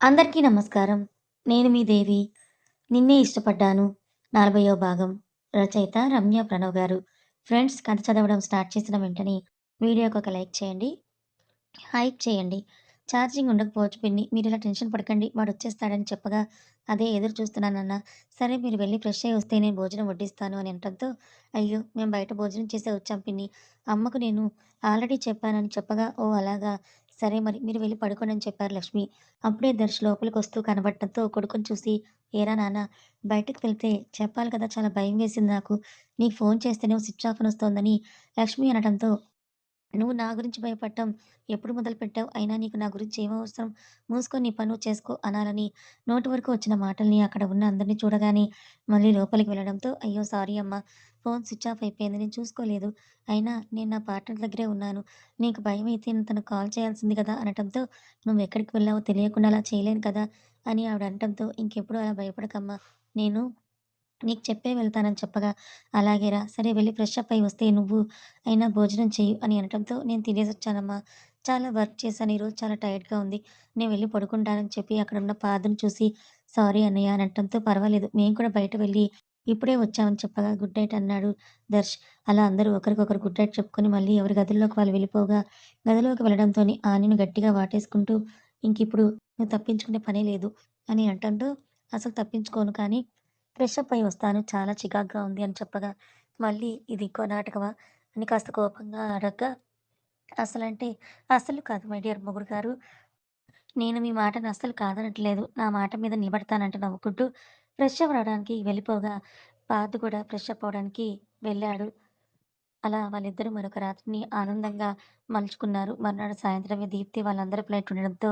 అందరికీ నమస్కారం. నేను మీ దేవి. నిన్నే ఇష్టపడ్డాను. 40వ భాగం. రచయిత రమ్య ప్రణవ్ గారు. ఫ్రెండ్స్ కథ చదవడం స్టార్ట్ చేసిన వెంటనే వీడియోకి ఒక లైక్ చేయండి. హైక్ చేయండి. ఛార్జింగ్ ఉండకపోవచ్చు పిన్ని. ఇలా టెన్షన్ పడకండి. వాడు వచ్చేస్తాడని చెప్పగా, అదే ఎదురు చూస్తున్నానన్న సరే మీరు వెళ్ళి ఫ్రెష్ అయ్యి వస్తే నేను భోజనం వడ్డిస్తాను అని అనటంతో, అయ్యో! మేము బయట భోజనం చేసే వచ్చాం పిన్ని. అమ్మకు నేను ఆల్రెడీ చెప్పానని చెప్పగా, ఓ అలాగా! సరే మరి మీరు వెళ్ళి పడుకోనని అని చెప్పారు లక్ష్మి. అప్పుడే దర్శ్ లోపలికొస్తూ కనబడటంతో కొడుకుని చూసి, ఏరా నాన్న బయటకు వెళ్తే చెప్పాలి కదా! చాలా భయం వేసింది నాకు. నీకు ఫోన్ చేస్తేనే స్విచ్ ఆఫ్ అనొస్తోందని లక్ష్మి అనటంతో, నువ్వు నా గురించి భయపడటం ఎప్పుడు మొదలుపెట్టావు? అయినా నీకు నా గురించి ఏమవసరం అవసరం? మూసుకొని నీ పనులు చేసుకో అనాలని నోటి వరకు వచ్చిన మాటల్ని అక్కడ ఉన్న అందరిని చూడగానే మళ్ళీ లోపలికి వెళ్ళడంతో, అయ్యో! సారీ అమ్మా! ఫోన్ స్విచ్ ఆఫ్ అయిపోయింది. నేను చూసుకోలేదు. అయినా నేను నా పార్ట్నర్ దగ్గరే ఉన్నాను. నీకు భయమైతే నేను తనకు కాల్ చేయాల్సింది కదా! అనటంతో, నువ్వు ఎక్కడికి వెళ్ళావో తెలియకుండా అలా చేయలేను కదా! అని ఆవిడ అనటంతో, ఇంకెప్పుడు అలా భయపడకమ్మా! నేను నీకు చెప్పే వెళ్తానని చెప్పగా, అలాగేరా! సరే వెళ్ళి ఫ్రెష్ అప్ అయి వస్తే నువ్వు అయినా భోజనం చేయు అని అనటంతో, నేను తినేసి వచ్చానమ్మా చాలా వర్క్ చేశాను ఈరోజు చాలా టైర్డ్‌గా ఉంది. నేను వెళ్ళి పడుకుంటానని చెప్పి అక్కడున్న పాదుని చూసి, సారీ అన్నయ్య అని అనటంతో, పర్వాలేదు మేము కూడా బయట వెళ్ళి ఇప్పుడే వచ్చామని చెప్పగా, గుడ్ నైట్ అన్నాడు దర్శ్. అలా అందరూ ఒకరికొకరు గుడ్ నైట్ చెప్పుకొని మళ్ళీ ఎవరి గదుల్లోకి వాళ్ళు వెళ్ళిపోగా, గదిలోకి వెళ్ళడంతో ఆనిని గట్టిగా వాటేసుకుంటూ, ఇంకిప్పుడు నువ్వు తప్పించుకునే పనే లేదు అని అంటుంటూ అసలు తప్పించుకోను కానీ ఫ్రెష్ అప్ అయి వస్తాను. చాలా చికాగ్గా ఉంది అని చెప్పగా, మళ్ళీ ఇది ఇంకో నాటకమా? అని కాస్త కోపంగా అడగ్గా, అసలంటే అసలు కాదు మై డియర్ మొగుడు గారు. నేను మీ మాటని అస్సలు కాదనట్లేదు. నా మాట మీద నిలబడతానంటే నవ్వుకుంటూ ఫ్రెష్ అవ్వడానికి వెళ్ళిపోగా, పార్ద్ కూడా ఫ్రెష్ అప్ అవ్వడానికి వెళ్ళాడు. అలా వాళ్ళిద్దరూ మరొక రాత్రిని ఆనందంగా మలుచుకున్నారు. మర్నాడు సాయంత్రమే దీప్తి వాళ్ళందరి ఫ్లైట్ ఉండడంతో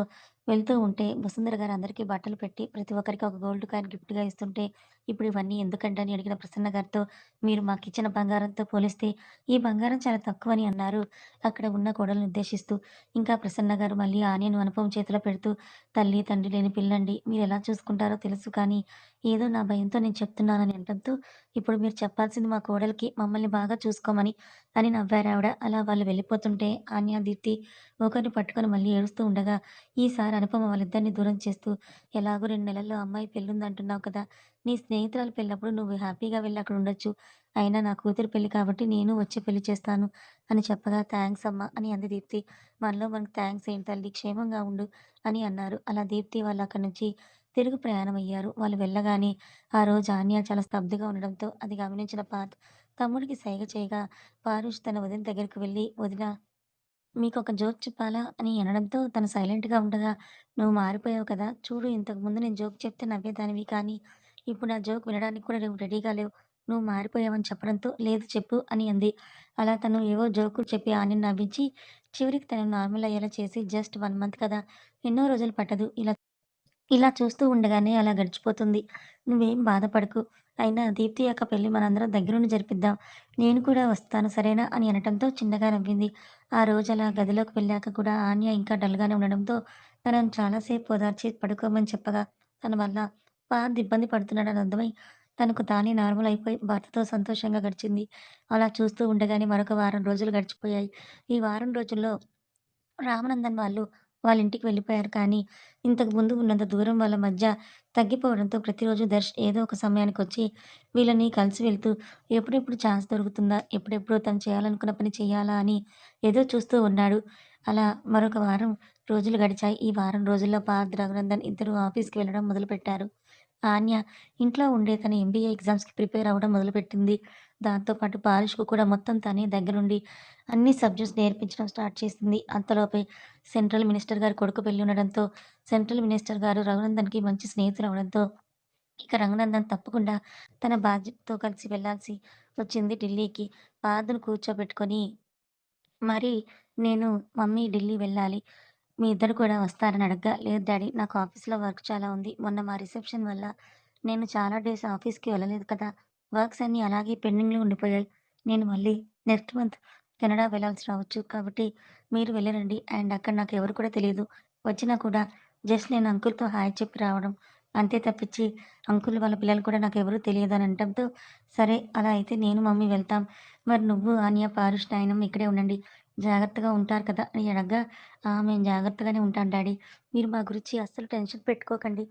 వెళ్తూ ఉంటే వసుంధర గారు అందరికీ బట్టలు పెట్టి ప్రతి ఒక్కరికి ఒక గోల్డ్ కాయిన్ గిఫ్ట్‌గా ఇస్తుంటే, ఇప్పుడు ఇవన్నీ ఎందుకండి అని అడిగిన ప్రసన్న గారితో, మీరు మాకిచ్చిన బంగారంతో పోలిస్తే ఈ బంగారం చాలా తక్కువని అన్నారు. అక్కడ ఉన్న కోడల్ని ఉద్దేశిస్తూ. ఇంకా ప్రసన్న గారు మళ్ళీ ఆనియన్ అనుపమ చేతిలో పెడుతూ, తల్లి, తండ్రి లేని పిల్లండి. మీరెలా చూసుకుంటారో తెలుసు కానీ, ఏదో నా భయంతో నేను చెప్తున్నానని అనడంతో ఇప్పుడు మీరు చెప్పాల్సింది మా కోడలికి మమ్మల్ని బాగా చూసుకోమని అని నవ్వారావిడ. అలా వాళ్ళు వెళ్ళిపోతుంటే ఆన్య, దీప్తి ఒకరిని పట్టుకొని మళ్ళీ ఏడుస్తూ ఉండగా, ఈసారి అనుపమ వాళ్ళిద్దరిని దూరం చేస్తూ, ఎలాగో రెండు నెలల్లో అమ్మాయి పెళ్ళుందంటున్నావు కదా! నీ స్నేహితురాలు పెళ్ళప్పుడు నువ్వు హ్యాపీగా వెళ్ళి అక్కడ ఉండొచ్చు. అయినా నా కూతురు పెళ్ళి కాబట్టి నేను వచ్చి పెళ్ళి చేస్తాను అని చెప్పగా, థ్యాంక్స్ అమ్మా అని అంది దీప్తి. మనలో మనకు థ్యాంక్స్ ఏంటి తల్లి క్షేమంగా ఉండు అని అన్నారు. అలా దీప్తి వాళ్ళు అక్కడి నుంచి తిరుగు ప్రయాణం అయ్యారు వాళ్ళు వెళ్ళగానే ఆ రోజు ఆన్య చాలా స్తబ్దుగా ఉండడంతో అది గమనించిన పాత్ తమ్ముడికి సైగ చేయగా, పారుష్ తన వదిన దగ్గరికి వెళ్ళి వదిన మీకొక జోక్ చెప్పాలా? అని అనడంతో తను సైలెంట్‌గా ఉండగా, నువ్వు మారిపోయావు కదా! చూడు ఇంతకుముందు నేను జోక్ చెప్తే నవ్వేదానివి కానీ, ఇప్పుడు నా జోక్ వినడానికి కూడా నువ్వు రెడీగా లేవు. నువ్వు మారిపోయావని చెప్పడంతో, లేదు చెప్పు అని అంది. అలా తను ఏవో జోకులు చెప్పి ఆనిని నవ్వించి, చివరికి తను నార్మల్ అయ్యేలా చేసి జస్ట్ 1 మంత్ కదా! ఎన్నో రోజులు పట్టదు. ఇలా ఇలా చూస్తూ ఉండగానే అలా గడిచిపోతుంది. నువ్వేం బాధపడకు. అయినా దీప్తి యొక్క పెళ్ళి మనందరం దగ్గరుండి జరిపిద్దాం. నేను కూడా వస్తాను సరేనా? అని అనటంతో చిన్నగా నవ్వింది. ఆ రోజు అలా గదిలోకి వెళ్ళాక కూడా ఆన్య ఇంకా డల్‌గానే ఉండడంతో తనను చాలాసేపు ఓదార్చి పడుకోమని చెప్పగా, తన వల్ల పార్థ్ ఇబ్బంది పడుతున్నాడని అర్థమై తనకు తానే నార్మల్ అయిపోయి భర్తతో సంతోషంగా గడిచింది. అలా చూస్తూ ఉండగానే మరొక వారం రోజులు గడిచిపోయాయి. ఈ వారం రోజుల్లో రామనందన్ వాళ్ళు వాళ్ళ ఇంటికి వెళ్ళిపోయారు కానీ, ఇంతకు ముందు ఉన్నంత దూరం వాళ్ళ మధ్య తగ్గిపోవడంతో ప్రతిరోజు దర్శ్ ఏదో ఒక సమయానికి వచ్చి వీళ్ళని కలిసి వెళ్తూ, ఎప్పుడెప్పుడు ఛాన్స్ దొరుకుతుందా? ఎప్పుడెప్పుడు తను చేయాలనుకున్న పని చేయాలా అని ఏదో చూస్తూ ఉన్నాడు. అలా మరొక వారం రోజులు గడిచాయి. ఈ వారం రోజుల్లో పార్థ్, రఘునందన్ ఇద్దరు ఆఫీస్‌కి వెళ్ళడం మొదలుపెట్టారు. ఆన్య ఇంట్లో ఉండే తన ఎంబీఏ ఎగ్జామ్స్‌కి ప్రిపేర్ అవ్వడం మొదలుపెట్టింది. దాంతోపాటు పారిష్కు కూడా మొత్తం తనే దగ్గరుండి అన్ని సబ్జెక్ట్స్ నేర్పించడం స్టార్ట్ చేసింది. అంతలోపే సెంట్రల్ మినిస్టర్ గారు కొడుకు పెళ్ళి ఉండడంతో, సెంట్రల్ మినిస్టర్ గారు రఘునందన్‌కి మంచి స్నేహితులు అవడంతో ఇక రఘునందన్ తప్పకుండా తన బాధ్యతతో కలిసి వెళ్ళాల్సి వచ్చింది ఢిల్లీకి. పాదును కూర్చోబెట్టుకొని మరి నేను మమ్మీ ఢిల్లీ వెళ్ళాలి. మీ ఇద్దరు కూడా వస్తారని అడగ్గా, లేదు డాడీ నాకు ఆఫీస్‌లో వర్క్ చాలా ఉంది. మొన్న మా రిసెప్షన్ వల్ల నేను చాలా డేస్ ఆఫీస్‌కి వెళ్ళలేదు కదా! వర్క్స్ అన్నీ అలాగే పెండింగ్‌లో ఉండిపోయాయి. నేను మళ్ళీ నెక్స్ట్ మంత్ కెనడా వెళ్ళాల్సి రావచ్చు. కాబట్టి మీరు వెళ్ళరండి అండ్ అక్కడ నాకు ఎవరు కూడా తెలియదు వచ్చినా కూడా జస్ట్ నేను అంకుల్‌తో హాయ్ చెప్పి రావడం. అంతే తప్పించి అంకుల్ వాళ్ళ పిల్లలు కూడా నాకెవరూ తెలియదు అని అంటంతో సరే అలా అయితే నేను, మమ్మీ వెళ్తాం. మరి నువ్వు, ఆన్య, పారుష్, నాయనం ఇక్కడే ఉండండి. జాగ్రత్తగా ఉంటారు కదా అని అడగ్గా "ఆ! మేము జాగ్రత్తగానే ఉంటాం డాడీ. మీరు మా గురించి అస్సలు టెన్షన్ పెట్టుకోకండి"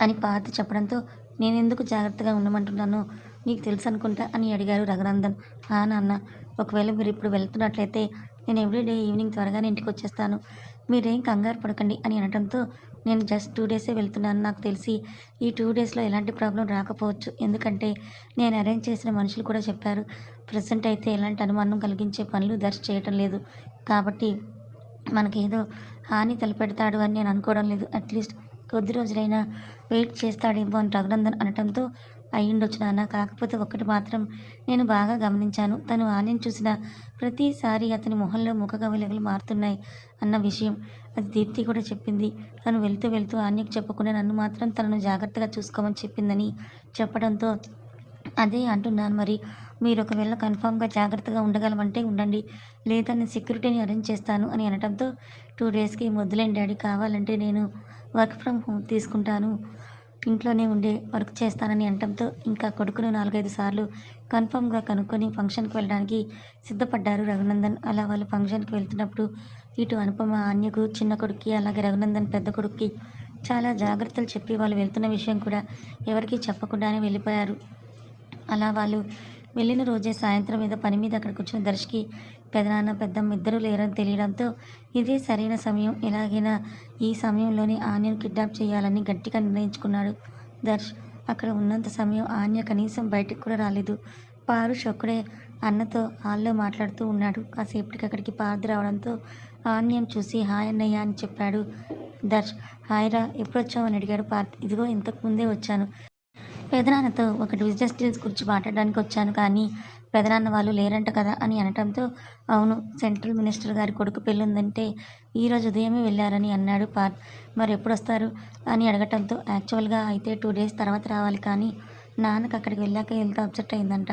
అని పార్వతి చెప్పడంతో "నేనెందుకు జాగ్రత్తగా ఉండమంటున్నాను నీకు తెలుసనుకుంటా" అని అడిగారు రఘునందన్. "ఆ! నాన్న. ఒకవేళ మీరు ఇప్పుడు వెళ్తున్నట్లయితే నేను ఎవ్రీడే ఈవినింగ్ త్వరగానే ఇంటికొచ్చేస్తాను. మీరేం కంగారు పడకండి" అని అనడంతో "నేను జస్ట్ టూ డేసే వెళ్తున్నాను. నాకు తెలిసి ఈ టూ డేస్‌లో ఎలాంటి ప్రాబ్లం రాకపోవచ్చు. ఎందుకంటే నేను అరేంజ్ చేసిన మనుషులు కూడా చెప్పారు. ప్రజెంట్ అయితే ఎలాంటి అనుమానం కలిగించే పనులు దర్శ చేయటం లేదు. కాబట్టి మనకేదో హాని తలపెడతాడు అని నేను అనుకోవడం లేదు. అట్‌లీస్ట్ కొద్ది రోజులైనా వెయిట్ చేస్తాడేమో" అని రఘునందన్ అనటంతో "అయ్యుండొచ్చు నాన్న. కాకపోతే ఒక్కటి మాత్రం నేను బాగా గమనించాను. తను ఆన్యని చూసిన ప్రతిసారి అతని మొహంలో ముఖకవళికలు మారుతున్నాయి అన్న విషయం. అది దీప్తి కూడా చెప్పింది. తను వెళ్తూ వెళ్తూ ఆన్యకు చెప్పకుండా నన్ను మాత్రం తనను జాగ్రత్తగా చూసుకోమని చెప్పిందని చెప్పడంతో అదే అంటున్నాను మరి. మీరు ఒకవేళ కన్ఫామ్గా జాగ్రత్తగా ఉండగలమంటే ఉండండి. లేదా నేను సెక్యూరిటీని అరేంజ్ చేస్తాను" అని అనటంతో టూ డేస్‌కి వద్దులేండి డాడీ. కావాలంటే నేను వర్క్ ఫ్రమ్ హోమ్ తీసుకుంటాను. ఇంట్లోనే ఉండే వర్క్ చేస్తానని" అనటంతో ఇంకా కొడుకును నాలుగైదు సార్లు కన్ఫామ్గా కనుక్కొని ఫంక్షన్‌కి వెళ్ళడానికి సిద్ధపడ్డారు రఘునందన్. అలా వాళ్ళు ఫంక్షన్‌కి వెళ్తున్నప్పుడు ఇటు అనుపమ ఆన్యకు చిన్న కొడుక్కి, అలాగే రఘునందన్ పెద్ద కొడుక్కి చాలా జాగ్రత్తలు చెప్పి వాళ్ళు వెళ్తున్న విషయం కూడా ఎవరికీ చెప్పకుండానే వెళ్ళిపోయారు. అలా వాళ్ళు వెళ్ళిన రోజే సాయంత్రం ఏదో పని మీద అక్కడికొచ్చిన దర్శ్‌కి పెదనాన్న, పెద్దమ్మ ఇద్దరూ లేరని తెలియడంతో ఇదే సరైన సమయం. ఎలాగైనా ఈ సమయంలోనే ఆన్యను కిడ్నాప్ చేయాలని గట్టిగా నిర్ణయించుకున్నాడు దర్శ్. అక్కడ ఉన్నంత సమయం ఆన్య కనీసం బయటకు కూడా రాలేదు. పారుష్ ఒక్కడే అన్నతో హాల్‌లో మాట్లాడుతూ ఉన్నాడు. కాసేపటికి అక్కడికి పార్థ్ రావడంతో ఆన్యం చూసి "హాయ్ అన్నయ్య" అని చెప్పాడు దర్శ్. "హాయ్‌రా. ఎప్పుడొచ్చావు" అని అడిగాడు పార్థ్. "ఇదిగో ఇంతకు ముందే వచ్చాను. పెదనాన్నతో ఒక బిజినెస్ డీల్స్ గురించి మాట్లాడడానికి వచ్చాను కానీ పెదనాన్న వాళ్ళు లేరంట కదా" అని అనటంతో "అవును. సెంట్రల్ మినిస్టర్ గారి కొడుకు పెళ్ళుందంటే ఈరోజు ఉదయమే వెళ్ళారని అన్నాడు పార్థ్. "మరెప్పుడొస్తారు" అని అడగటంతో "యాక్చువల్‌గా అయితే టూ డేస్ తర్వాత రావాలి కానీ నాన్నకి అక్కడికి వెళ్ళాక ఎంత అప్సెట్ అయిందంట.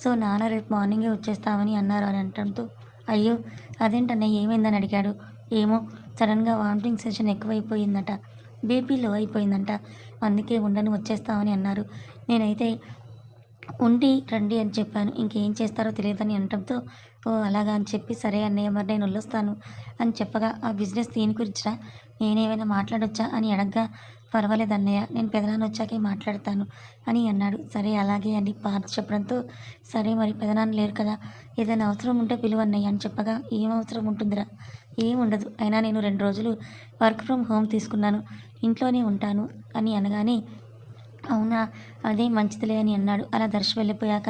సో నాన్న రేపు మార్నింగే వచ్చేస్తామని అన్నారు" అని అనటంతో "అయ్యో! అదేంటన్నయ్య ఏమైందని" అడిగాడు. "ఏమో సడన్గా వామిటింగ్ సెషన్ ఎక్కువైపోయిందట. బీపీ లో అయిపోయిందంట. అందుకే ఉండను వచ్చేస్తామని అన్నారు. నేనైతే ఉండి రండి అని చెప్పాను. ఇంకేం చేస్తారో తెలియదని అనటంతో ఓ అలాగా" అని చెప్పి "సరే అన్నయ్య మరి నేను వెళ్ళొస్తాను అని చెప్పగా "ఆ బిజినెస్ దీని గురించిరా? నేనేమైనా మాట్లాడొచ్చా" అని అడగ్గా "పర్వాలేదన్నయ్య. నేను పెదనాన్న వచ్చాకే మాట్లాడతాను" అని అన్నాడు. "సరే అలాగే" అని పార్థ్ చెప్పడంతో "సరే మరి పెదనాన్న లేరు కదా! ఏదైనా అవసరం ఉంటే పిలువన్నయ్య" అని చెప్పగా "ఏం అవసరం ఉంటుందిరా? ఏం ఉండదు. అయినా నేను రెండు రోజులు వర్క్ ఫ్రమ్ హోమ్ తీసుకున్నాను. ఇంట్లోనే ఉంటాను" అని అనగానే "అవునా! అదే మంచిదిలే" అని అన్నాడు. అలా దర్శ వెళ్ళిపోయాక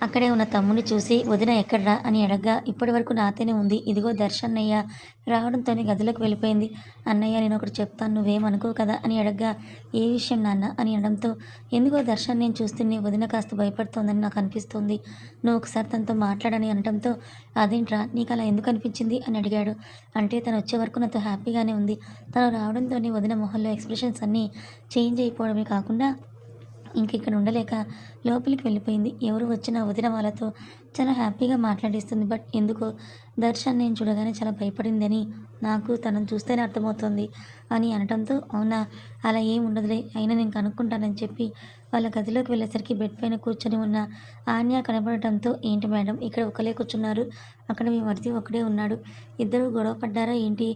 అక్కడే ఉన్న తమ్ముని చూసి "వదిన ఎక్కడ్రా" అని అడగ్గా "ఇప్పటివరకు నాతోనే ఉంది. ఇదిగో దర్శన్నయ్య రావడంతోనే గదిలోకి వెళ్ళిపోయింది. అన్నయ్య నేను ఒకటి చెప్తాను నువ్వేం కదా" అని అడగ్గా "ఏ విషయం నాన్నా" అని అనడంతో "ఎందుకో దర్శన్ నేను చూస్తూనే వదిన కాస్త భయపడుతోందని నాకు అనిపిస్తోంది నువ్వు ఒకసారి తనతో మాట్లాడని" అనడంతో "అదేంట్రా ఎందుకు అనిపించింది అని అడిగాడు. "అంటే తనొచ్చే వరకు నాతో హ్యాపీగానే ఉంది. తను రావడంతోనే వదిన మొహంలో ఎక్స్‌ప్రెషన్స్ అన్నీ చేంజ్ అయిపోవడమే కాకుండా ఇంక ఇక్కడ ఉండలేక లోపలికి వెళ్ళిపోయింది. ఎవరు వచ్చినా వదిన వాళ్ళతో చాలా హ్యాపీగా మాట్లాడిస్తుంది బట్ ఎందుకో దర్శన్ నేను చూడగానే చాలా భయపడిందని నాకు తనను చూస్తేనే అర్థమవుతుంది అని అనటంతో "అవునా! అలా ఏం ఉండదులే. అయినా నేను కనుక్కుంటానని" చెప్పి వాళ్ళ గదిలోకి వెళ్ళేసరికి బెడ్ పైన కూర్చొని ఉన్న ఆన్య కనపడటంతో "ఏంటి మేడం ఇక్కడ ఒకలే కూర్చున్నారు? అక్కడ మీ మరిది ఒక్కడే ఉన్నాడు. ఇద్దరు గొడవ పడ్డారా ఏంటి"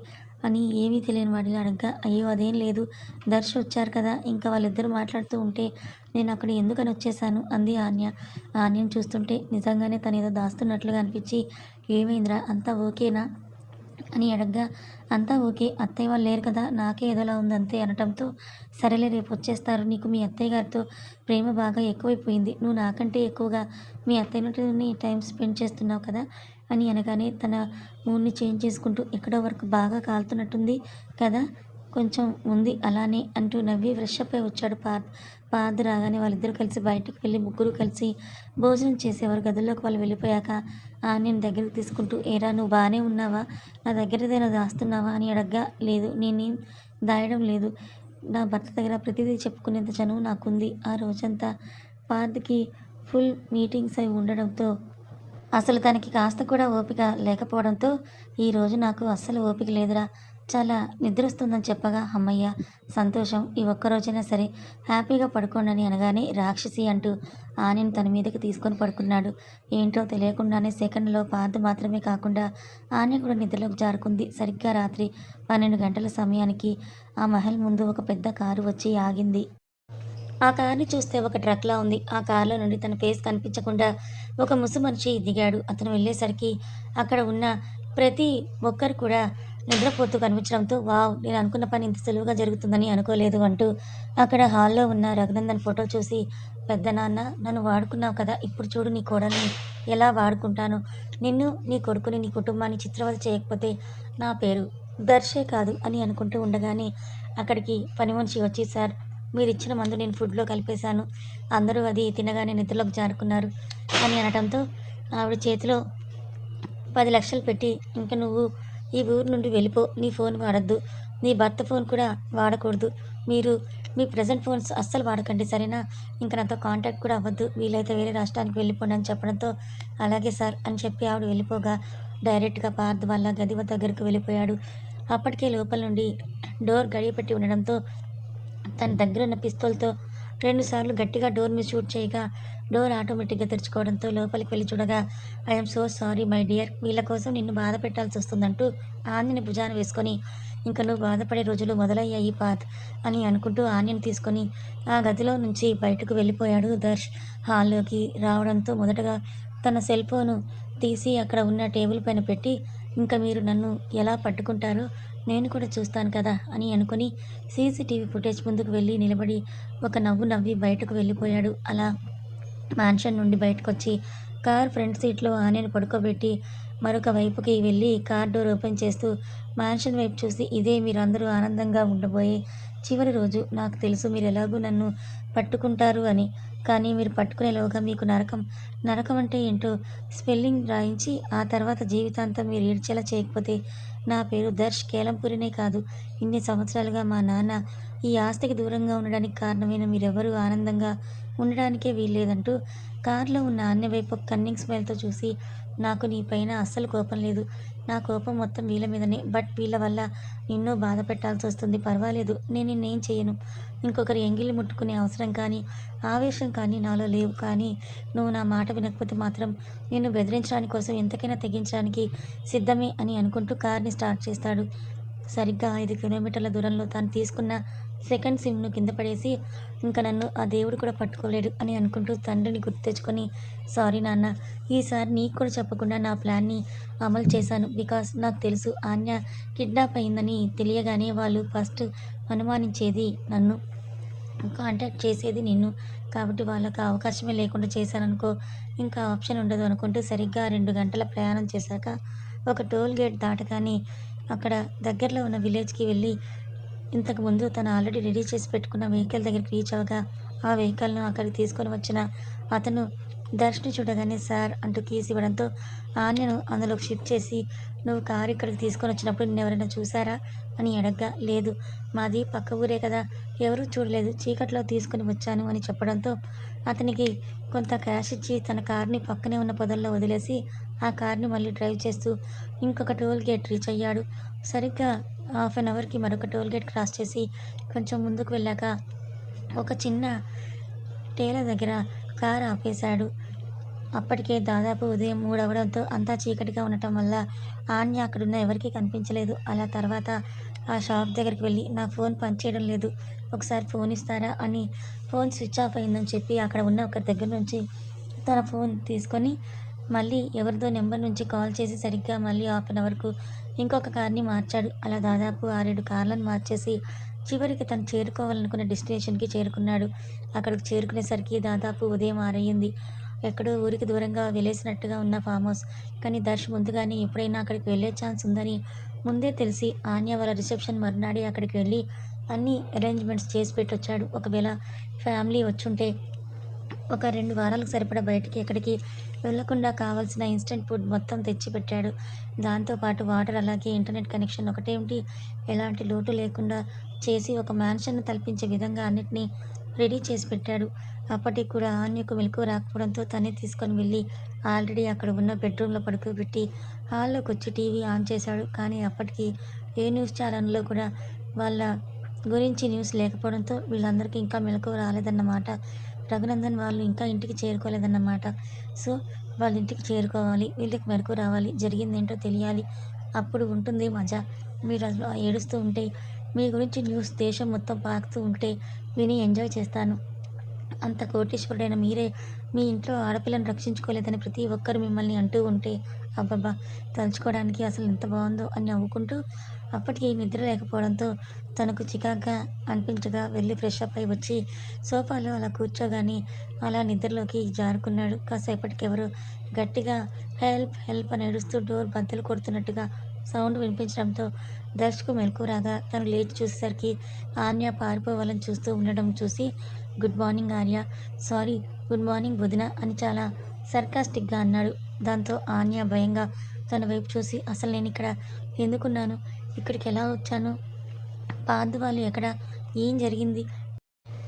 అని ఏమీ తెలియని వాడిని అడగ్గా "అయ్యో! అదేం లేదు. దర్శ్ వచ్చారు కదా! ఇంకా వాళ్ళిద్దరూ మాట్లాడుతూ ఉంటే నేను అక్కడ ఎందుకని వచ్చేసాను అంది ఆన్య. ఆన్యని చూస్తుంటే నిజంగానే తను ఏదో దాస్తున్నట్లుగా అనిపించి "ఏమైందిరా? అంతా ఓకేనా" అని అడగ్గా "అంతా ఓకే. అత్తయ్య వాళ్ళు లేరు కదా! నాకే ఏదోలా ఉంది అంతే" అనటంతో "సరేలే రేపు వచ్చేస్తారు. నీకు మీ అత్తయ్య గారితో ప్రేమ బాగా ఎక్కువైపోయింది. నువ్వు నాకంటే ఎక్కువగా మీ అత్తయ్యని టైం స్పెండ్ చేస్తున్నావు కదా" అని అనగానే తన మూడ్‌ని చేంజ్ చేసుకుంటూ "ఎక్కడో వరకు బాగా కాలుతున్నట్టుంది కదా! కొంచెం ఉంది అలానే" అంటూ నవ్వి ఫ్రెష్ అప్ అయి వచ్చాడు పార్థ్. పాద రాగానే వాళ్ళిద్దరూ కలిసి బయటకు వెళ్ళి ముగ్గురు కలిసి భోజనం చేసేవారు. గదుల్లోకి వాళ్ళు వెళ్ళిపోయాక నేను దగ్గరికి తీసుకుంటూ "ఏరా నువ్వు బాగానే ఉన్నావా? నా దగ్గర ఏదైనా దాస్తున్నావా" అని అడగ్గా "లేదు. నేనేం దాయడం లేదు. నా భర్త దగ్గర ప్రతిదీ చెప్పుకునేంత చనువు నాకుంది" ఆ రోజంతా పార్థ్‌కి ఫుల్ మీటింగ్స్ అయి ఉండడంతో అసలు తనకి కాస్త కూడా ఓపిక లేకపోవడంతో "ఈరోజు నాకు అస్సలు ఓపిక లేదురా. చాలా నిద్రొస్తుందని చెప్పగా అమ్మయ్య సంతోషం. ఈ ఒక్కరోజైనా సరే హ్యాపీగా పడుకోండని అనగానే రాక్షసి అంటూ ఆనిని తన మీదకి తీసుకొని పడుకున్నాడు. ఏంటో తెలియకుండానే సెకండ్‌లో పాత మాత్రమే కాకుండా ఆన్య కూడా నిద్రలోకి జారుకుంది. సరిగ్గా రాత్రి 12 గంటల సమయానికి ఆ మహల్ ముందు ఒక పెద్ద కారు వచ్చి ఆగింది. ఆ కార్‌ని చూస్తే ఒక ట్రక్‌లా ఉంది. ఆ కార్‌లో నుండి తన ఫేస్ కనిపించకుండా ఒక ముసు మనిషి దిగాడు. అతను వెళ్ళేసరికి అక్కడ ఉన్న ప్రతి ఒక్కరు కూడా నిద్రపోతూ కనిపించడంతో వావ్! నేను అనుకున్న పని ఇంత సులువుగా జరుగుతుందని అనుకోలేదు అంటూ అక్కడ హాల్‌లో ఉన్న రఘునందన్ ఫోటో చూసి పెద్దనాన్న నన్ను వాడుకున్నావు కదా! ఇప్పుడు చూడు నీ కోడల్ని ఎలా వాడుకుంటాను నిన్ను, నీ కొడుకుని, నీ కుటుంబాన్ని చిత్రవద చేయకపోతే నా పేరు దర్శే కాదు అని అనుకుంటూ ఉండగానే అక్కడికి పని మనిషి వచ్చి సార్ మీరు ఇచ్చిన మందు నేను ఫుడ్‌లో కలిపేశాను. అందరూ అది తినగానే నిద్రలోకి జారుకున్నారు అని అనటంతో ఆవిడ చేతిలో పది లక్షలు పెట్టి ఇంకా నువ్వు ఈ ఊరు నుండి వెళ్ళిపో. నీ ఫోన్ వాడద్దు నీ భర్త ఫోన్ కూడా వాడకూడదు. మీరు మీ ప్రెజెంట్ ఫోన్స్ అస్సలు వాడకండి సరేనా? ఇంకా నాతో కాంటాక్ట్ కూడా అవ్వద్దు. వీలైతే వేరే రాష్ట్రానికి వెళ్ళిపోండి అని చెప్పడంతో అలాగే సార్ అని చెప్పి ఆవిడ వెళ్ళిపోగా డైరెక్ట్‌గా పార్థ్ వల్ల గది దగ్గరకు వెళ్ళిపోయాడు. అప్పటికే లోపల నుండి డోర్ గడియపెట్టి ఉండడంతో తన దగ్గరున్న పిస్తోల్‌తో రెండుసార్లు గట్టిగా డోర్ మీద షూట్ చేయగా డోర్ ఆటోమేటిక్‌గా తెరుచుకోవడంతో లోపలికి వెళ్ళి చూడగా I'm so sorry my dear వీళ్ళ కోసం నిన్ను బాధ పెట్టాల్సి వస్తుందంటూ ఆంజని భుజాన వేసుకొని ఇంకా నువ్వు బాధపడే రోజులు మొదలయ్యాయి పాత్ అని అనుకుంటూ ఆన్యను తీసుకొని ఆ గదిలో నుంచి బయటకు వెళ్ళిపోయాడు దర్శ్. హాల్‌లోకి రావడంతో మొదటగా తన సెల్ ఫోను తీసి అక్కడ ఉన్న టేబుల్ పైన పెట్టి ఇంకా మీరు నన్ను ఎలా పట్టుకుంటారో నేను కూడా చూస్తాను కదా అని అనుకుని సీసీటీవీ ఫుటేజ్ ముందుకు వెళ్ళి నిలబడి ఒక నవ్వు నవ్వి బయటకు వెళ్ళిపోయాడు. అలా మ్యాన్షన్ నుండి బయటకొచ్చి కార్ ఫ్రంట్ సీట్‌లో ఆనేను పడుకోబెట్టి మరొక వైపుకి వెళ్ళి కార్ డోర్ ఓపెన్ చేస్తూ మ్యాన్షన్ వైపు చూసి ఇదే మీరందరూ ఆనందంగా ఉండబోయే చివరి రోజు. నాకు తెలుసు మీరు ఎలాగూ నన్ను పట్టుకుంటారు అని. కానీ మీరు పట్టుకునేలోగా మీకు నరకం నరకం అంటే ఏంటో స్పెల్లింగ్ రాయించి ఆ తర్వాత జీవితాంతం మీరు ఏడ్చేలా చేయకపోతే నా పేరు దర్శ్ కేలంపూరినే కాదు ఇన్ని సంవత్సరాలుగా మా నాన్న ఈ ఆస్తికి దూరంగా ఉండడానికి కారణమైన మీరెవరూ ఆనందంగా ఉండడానికే వీల్లేదంటూ కారులో ఉన్న ఆన్య వైపు కన్నింగ్ స్మైల్‌తో చూసి నాకు నీ పైన అస్సలు కోపం లేదు. నా కోపం మొత్తం వీళ్ళ మీదనే. బట్ వీళ్ళ వల్ల నిన్నో బాధ పెట్టాల్సొస్తుంది. పర్వాలేదు. నేను నిన్నేం చేయను ఇంకొకరి ఎంగిలి ముట్టుకునే అవసరం కానీ, ఆవేశం కానీ నాలో లేవు. కానీ నువ్వు నా మాట వినకపోతే మాత్రం నిన్ను బెదిరించడానికి కోసం ఎంతకైనా తెగించడానికి సిద్ధమే అని అనుకుంటూ కార్‌ని స్టార్ట్ చేస్తాడు. సరిగ్గా ఐదు కిలోమీటర్ల దూరంలో తాను తీసుకున్న సెకండ్ సిమ్‌ను కింద పడేసి ఇంకా నన్ను ఆ దేవుడు కూడా పట్టుకోలేడు అని అనుకుంటూ తండ్రిని గుర్తు తెచ్చుకొని సారీ నాన్న. ఈసారి నీకు కూడా చెప్పకుండా నా ప్లాన్‌ని అమలు చేశాను. బికాస్ నాకు తెలుసు ఆన్య కిడ్నాప్ అయిందని తెలియగానే వాళ్ళు ఫస్ట్ అనుమానించేది నన్ను. కాంటాక్ట్ చేసేది నిన్ను. కాబట్టి వాళ్ళకి అవకాశమే లేకుండా చేశారనుకో ఇంకా ఆప్షన్ ఉండదు అనుకుంటూ సరిగ్గా రెండు గంటల ప్రయాణం చేశాక ఒక టోల్ గేట్ దాటగానే అక్కడ దగ్గరలో ఉన్న విలేజ్‌కి వెళ్ళి ఇంతకుముందు తను ఆల్రెడీ రెడీ చేసి పెట్టుకున్న వెహికల్ దగ్గరికి రీచ్ అవ్వగా ఆ వెహికల్‌ను అక్కడికి తీసుకొని వచ్చిన అతను దర్శిని చూడగానే సార్ అంటూ కీస్ ఇవ్వడంతో ఆన్యను అందులో షిఫ్ట్ చేసి నువ్వు కారు ఇక్కడికి నిన్న ఎవరైనా చూసారా? అని అడగ్గా లేదు. మాది పక్క ఊరే కదా! ఎవరూ చూడలేదు. చీకట్లో తీసుకొని వచ్చాను అని చెప్పడంతో అతనికి కొంత క్యాష్ ఇచ్చి తన కార్‌ని పక్కనే ఉన్న పొదల్లో వదిలేసి ఆ కార్‌ని మళ్ళీ డ్రైవ్ చేస్తూ ఇంకొక టోల్ గేట్ రీచ్ అయ్యాడు. సరిగ్గా హాఫ్ అన్ అవర్‌కి మరొక టోల్ గేట్ క్రాస్ చేసి కొంచెం ముందుకు వెళ్ళాక ఒక చిన్న టేల దగ్గర కారు ఆపేశాడు. అప్పటికే దాదాపు ఉదయం మూడవడంతో అంతా చీకటిగా ఉండటం వల్ల ఆన్య అక్కడున్న ఎవరికీ కనిపించలేదు. అలా తర్వాత ఆ షాప్ దగ్గరికి వెళ్ళి నా ఫోన్ పనిచేయడం లేదు. ఒకసారి ఫోన్ ఇస్తారా? అని ఫోన్ స్విచ్ ఆఫ్ అయిందని చెప్పి అక్కడ ఉన్న ఒకరి దగ్గర నుంచి తన ఫోన్ తీసుకొని మళ్ళీ ఎవరిదో నెంబర్ నుంచి కాల్ చేసి సరిగ్గా మళ్ళీ హాఫ్ అన్ అవర్‌కు ఇంకొక కార్‌ని మార్చాడు. అలా దాదాపు 6, 7 కార్లను మార్చేసి చివరికి తను చేరుకోవాలనుకున్న డెస్టినేషన్‌కి చేరుకున్నాడు. అక్కడికి చేరుకునేసరికి దాదాపు ఉదయం ఆరయ్యింది ఎక్కడో ఊరికి దూరంగా వెళ్ళేసినట్టుగా ఉన్న ఫామ్ హౌస్. కానీ దర్శ్ ముందుగానే ఎప్పుడైనా అక్కడికి వెళ్ళే ఛాన్స్ ఉందని ముందే తెలిసి ఆన్య వాళ్ళ రిసెప్షన్ మరునాడే అక్కడికి వెళ్ళి అన్ని అరేంజ్‌మెంట్స్ చేసి పెట్టొచ్చాడు. ఒకవేళ ఫ్యామిలీ వచ్చుంటే ఒక రెండు వారాలకు సరిపడా బయటికి ఎక్కడికి వెళ్ళకుండా కావాల్సిన ఇన్‌స్టంట్ ఫుడ్ మొత్తం తెచ్చిపెట్టాడు దాంతోపాటు వాటర్ అలాగే ఇంటర్నెట్ కనెక్షన్ ఒకటేమిటి ఎలాంటి లోటు లేకుండా చేసి ఒక మ్యాన్షన్‌ను తలపించే విధంగా అన్నిటినీ రెడీ చేసి పెట్టాడు. అప్పటికి కూడా ఆన్యకు మెలకువ రాకపోవడంతో తనే తీసుకొని వెళ్ళి ఆల్రెడీ అక్కడ ఉన్న బెడ్‌రూమ్‌లో పడుకోబెట్టి హాల్‌లోకొచ్చి టీవీ ఆన్ చేశాడు. కానీ అప్పటికి ఏ న్యూస్ ఛానల్లో కూడా వాళ్ళ గురించి న్యూస్ లేకపోవడంతో వీళ్ళందరికీ ఇంకా మెలకువ రాలేదన్నమాట రఘునందన్ వాళ్ళు ఇంకా ఇంటికి చేరుకోలేదన్నమాట సో వాళ్ళ ఇంటికి చేరుకోవాలి వీళ్ళకి మెలకు రావాలి జరిగింది ఏంటో తెలియాలి అప్పుడు ఉంటుంది మజా మీరు అసలు ఏడుస్తూ ఉంటే మీ గురించి న్యూస్ దేశం మొత్తం పాకుతూ ఉంటే విని ఎంజాయ్ చేస్తాను. అంత కోటీశ్వరుడైన మీరే మీ ఇంట్లో ఆడపిల్లను రక్షించుకోలేదని ప్రతి ఒక్కరు మిమ్మల్ని అంటూ ఉంటే అబ్బబ్బా తలుచుకోవడానికి అసలు ఎంత బాగుందో అని నవ్వుకుంటూ అప్పటికి నిద్ర లేకపోవడంతో తనకు చికాగ్గా అనిపించగా వెళ్ళి ఫ్రెష్ అప్ అయి వచ్చి సోఫాలో అలా కూర్చోగానే అలా నిద్రలోకి జారుకున్నాడు. కాసేపటికి ఎవరు గట్టిగా హెల్ప్ హెల్ప్ అని ఏడుస్తూ డోర్ బద్దలు కొడుతున్నట్టుగా సౌండ్ వినిపించడంతో దర్శకు మెలకు రాగా తను లేచి చూసేసరికి ఆన్య పారిపోవాలని చూస్తూ ఉండడం చూసి good morning Arya. Sorry good morning వదిన అని చాలా సర్కాస్టిక్గా అన్నాడు. దాంతో ఆన్య భయంగా తన వైపు చూసి అసలు నేను ఇక్కడ ఎందుకున్నాను? ఇక్కడికి ఎలా వచ్చాను? పాదు వాళ్ళు ఎక్కడ? ఏం జరిగింది?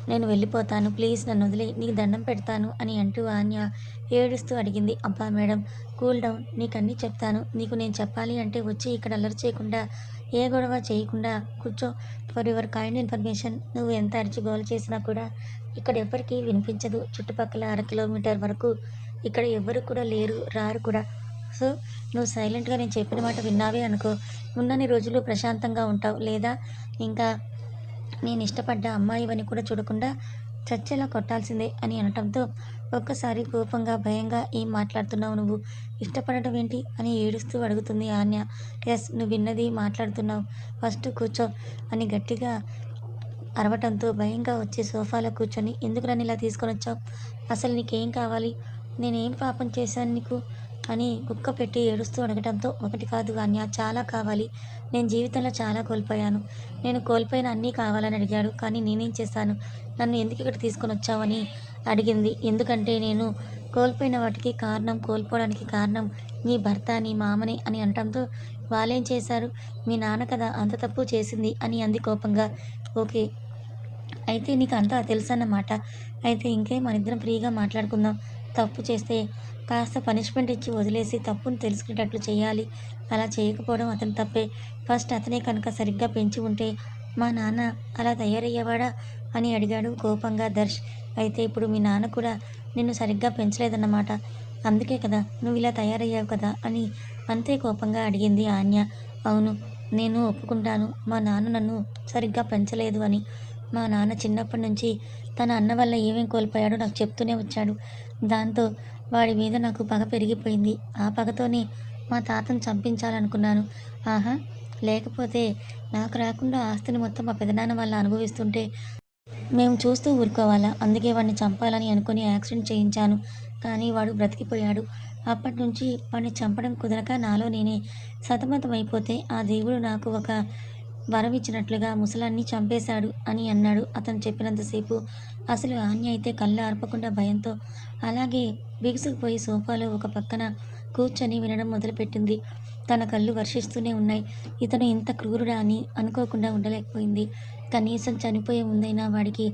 నేను వెళ్ళిపోతాను. ప్లీజ్ నన్ను వదిలే. నీకు దండం పెడతాను అని అంటూ ఆన్య ఏడుస్తూ అడిగింది. అబ్బా మేడం కూల్ డౌన్. నీకు చెప్తాను. నీకు నేను చెప్పాలి అంటే వచ్చి ఇక్కడ అల్లరి చేయకుండా ఏ గొడవ చేయకుండా కూర్చో. ఫర్ యువర్ కైండ్ ఇన్ఫర్మేషన్ నువ్వు ఎంత అరిచిగోలు చేసినా కూడా ఇక్కడ ఎవరికీ వినిపించదు. చుట్టుపక్కల అర కిలోమీటర్ వరకు ఇక్కడ ఎవరు కూడా లేరు రారు కూడా. సో నువ్వు సైలెంట్గా నేను చెప్పిన మాట విన్నావే అనుకో. ఉన్నన్ని రోజులు ప్రశాంతంగా ఉంటావు. లేదా ఇంకా నేను ఇష్టపడ్డ అమ్మాయివని కూడా చూడకుండా చచ్చేలా కొట్టాల్సిందే అని అనటంతో ఒక్కసారి కోపంగా భయంగా ఏం మాట్లాడుతున్నావు నువ్వు? ఇష్టపడటం ఏంటి? అని ఏడుస్తూ అడుగుతుంది ఆన్య ఎస్ నువ్వు విన్నది మాట్లాడుతున్నావు. ఫస్ట్ కూర్చో అని గట్టిగా అరవటంతో భయంగా వచ్చి సోఫాలో కూర్చొని ఎందుకు నన్ను ఇలా తీసుకొని వచ్చావు అసలు నీకేం కావాలి? నేనేం పాపం చేశాను నీకు? అని కుక్క పెట్టి ఏడుస్తూ అడగటంతో ఒకటి కాదు అన్య చాలా కావాలి. నేను జీవితంలో చాలా కోల్పోయాను. నేను కోల్పోయిన అన్నీ కావాలని అడిగాడు. కానీ నేనేం చేశాను? నన్ను ఎందుకు ఇక్కడ తీసుకొని వచ్చావని అడిగింది. ఎందుకంటే నేను కోల్పోయిన వాటికి కారణం కోల్పోవడానికి కారణం నీ భర్త నీ మామని అని అనటంతో వాళ్ళేం చేశారు? మీ నాన్న కదా అంత తప్పు చేసింది అని అంది కోపంగా. ఓకే. అయితే నీకు అంతా తెలుసన్నమాట. అయితే ఇంకే? మన ఇద్దరం ఫ్రీగా మాట్లాడుకుందాం. తప్పు చేస్తే కాస్త పనిష్మెంట్ ఇచ్చి వదిలేసి తప్పును తెలుసుకునేటట్లు చేయాలి. అలా చేయకపోవడం అతని తప్పే. ఫస్ట్ అతనే కనుక సరిగ్గా పెంచి ఉంటే మా నాన్న అలా తయారయ్యేవాడా? అని అడిగాడు కోపంగా దర్శ్. అయితే ఇప్పుడు మీ నాన్న కూడా నిన్ను సరిగ్గా పెంచలేదన్నమాట. అందుకే కదా నువ్వు ఇలా తయారయ్యావు కదా? అని అంతే కోపంగా అడిగింది ఆన్య అవును నేను ఒప్పుకుంటాను. మా నాన్న నన్ను సరిగ్గా పెంచలేదు అని. మా నాన్న చిన్నప్పటి నుంచి తన అన్న వల్ల ఏమేం కోల్పోయాడో నాకు చెప్తూనే వచ్చాడు. దాంతో వాడి మీద నాకు పగ పెరిగిపోయింది. ఆ పగతోనే మా తాతను చంపించాలనుకున్నాను. ఆహా! లేకపోతే నాకు రాకుండా ఆస్తిని మొత్తం మా పెదనాన్న వల్ల అనుభవిస్తుంటే మేము చూస్తూ ఊరుకోవాలా? అందుకే వాడిని చంపాలని అనుకుని యాక్సిడెంట్ చేయించాను. కానీ వాడు బ్రతికిపోయాడు. అప్పటి నుంచి వాడిని చంపడం కుదరక నాలో నేనే సతమతమైపోతే ఆ దేవుడు నాకు ఒక వరం ఇచ్చినట్లుగా ముసలాన్ని చంపేశాడు అని అన్నాడు. అతను చెప్పినంతసేపు అసలు ఆన్య అయితే కళ్ళు ఆర్పకుండా భయంతో అలాగే బిగుసుకుపోయి సోఫాలో ఒక పక్కన కూర్చొని వినడం మొదలుపెట్టింది. తన కళ్ళు వర్షిస్తూనే ఉన్నాయి. ఇతను ఇంత క్రూరుడా అని అనుకోకుండా ఉండలేకపోయింది. కనీసం చనిపోయే ముందైనా వాడికి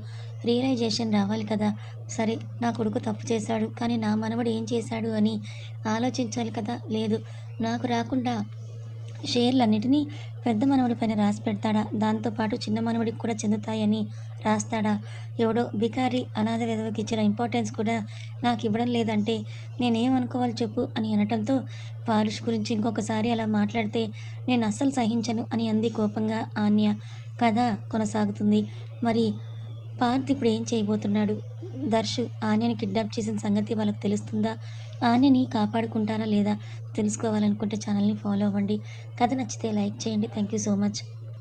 రియలైజేషన్ రావాలి కదా. సరే నా కొడుకు తప్పు చేశాడు కానీ నా మనవడు ఏం చేశాడు అని ఆలోచించాలి కదా? లేదు. నాకు రాకుండా షేర్లన్నిటినీ పెద్ద మనవడి పైన రాసి పెడతాడా? దాంతోపాటు చిన్న మనవడికి కూడా చెందుతాయని రాస్తాడా? ఎవడో బికారి అనాథ విధవకి ఇచ్చిన ఇంపార్టెన్స్ కూడా నాకు ఇవ్వడం లేదంటే నేనేమనుకోవాలి చెప్పు అని అనటంతో పారుష్ గురించి ఇంకొకసారి అలా మాట్లాడితే నేను అస్సలు సహించను అని అంది కోపంగా ఆన్య. కథ కొనసాగుతుంది. మరి పార్థ్ ఇప్పుడు ఏం చేయబోతున్నాడు? దర్శు ఆన్యని కిడ్నాప్ చేసిన సంగతి వాళ్ళకి తెలుస్తుందా? ఆన్యని కాపాడుకుంటారా లేదా తెలుసుకోవాలనుకుంటే ఛానల్ని ఫాలో అవ్వండి. కథ నచ్చితే లైక్ చేయండి. Thank you so much.